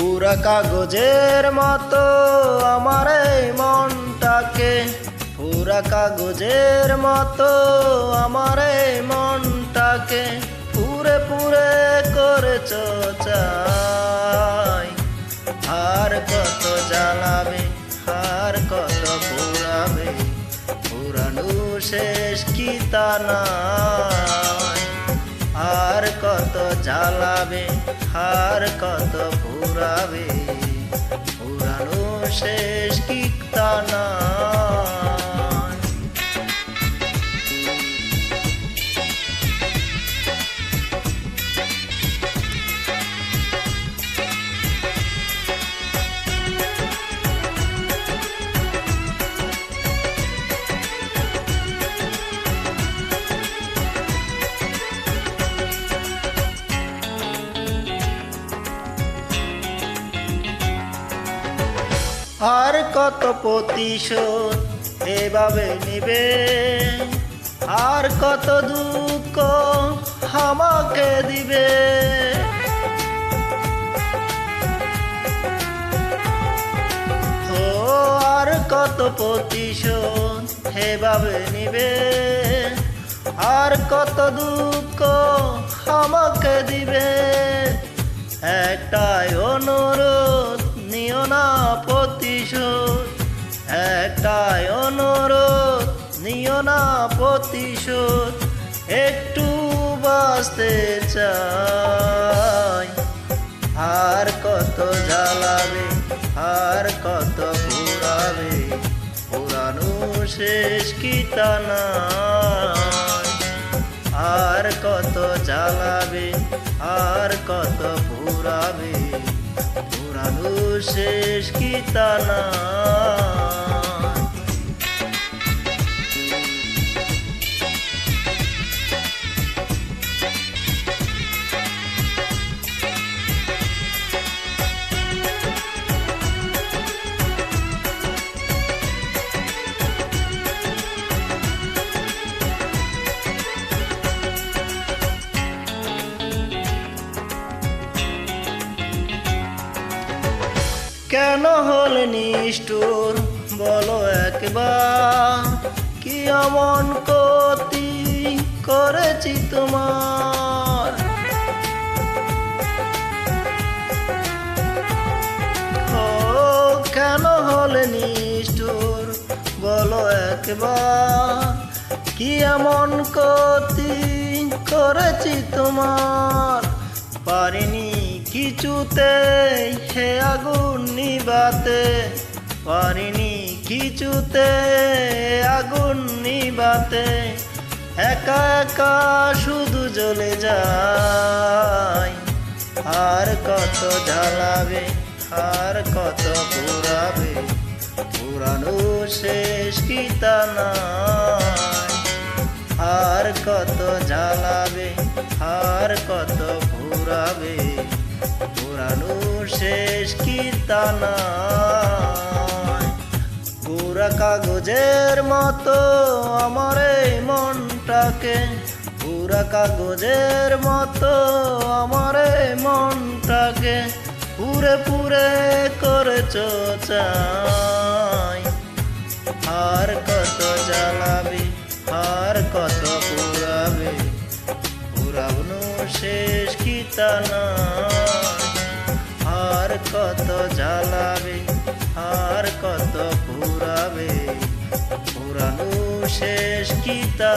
পুরা কাগজের মতো আমার এই মনটাকে। পুরা কাগজের মতো আমার এই মনটাকে পুরে পুরে করেছ চাই। আর কত জ্বালাবে, আর কত পুরাবে পুরানো শেষ কি তা আর কত জ্বালাবে, আর কত পুরাবে উড়ানো শেষ আর কত প্রতিশোধ এভাবে নিবে? আর কত দুঃখ আমাকে দিবে? ও আর কত প্রতিশোধ এভাবে নিবে? আর কত দুঃখ আমাকে দিবে? একটাই অনুরোধ একটাই অনুরোধ, নিও না প্রতিশোধ, একটু বাঁচতে চাই। আর কত জ্বালাবে, আর কত পুরাবে পুরানো শেষ কি আর কত জ্বালাবে, আর কত পুরাবে পুরানো শেষ কি তা কেন হল নিষ্ঠুর? বলো একবার, কি এমন কতি করেছি তোমার? কেন হল নিষ্ঠুর? বলো একবার, কি এমন ক্ষতি করেছি তোমার? পারিনি কিছুতে হে আগুন নিবাতে পারিনি কিছুতে আগুন নিবাতে একা একা শুধু জ্বলে যায়। আর কত জ্বালাবে, আর কত পুরাবে পুরানো শেষ কি তা নাই আর কত জ্বালাবে, আর কত পুরাবে শেষ কি পুরা কাগজের মতো আমার এই মনটাকে। পুরা কাগজের মতো আমার এই মনটাকে পুরে পুরে করেছ চাই। আর কত জ্বালাবি আর কত পুরাবে পুরাবনো শেষ কি তা আর কত জ্বালাবে আর কত পুরাবে পুরানো শেষ কি তা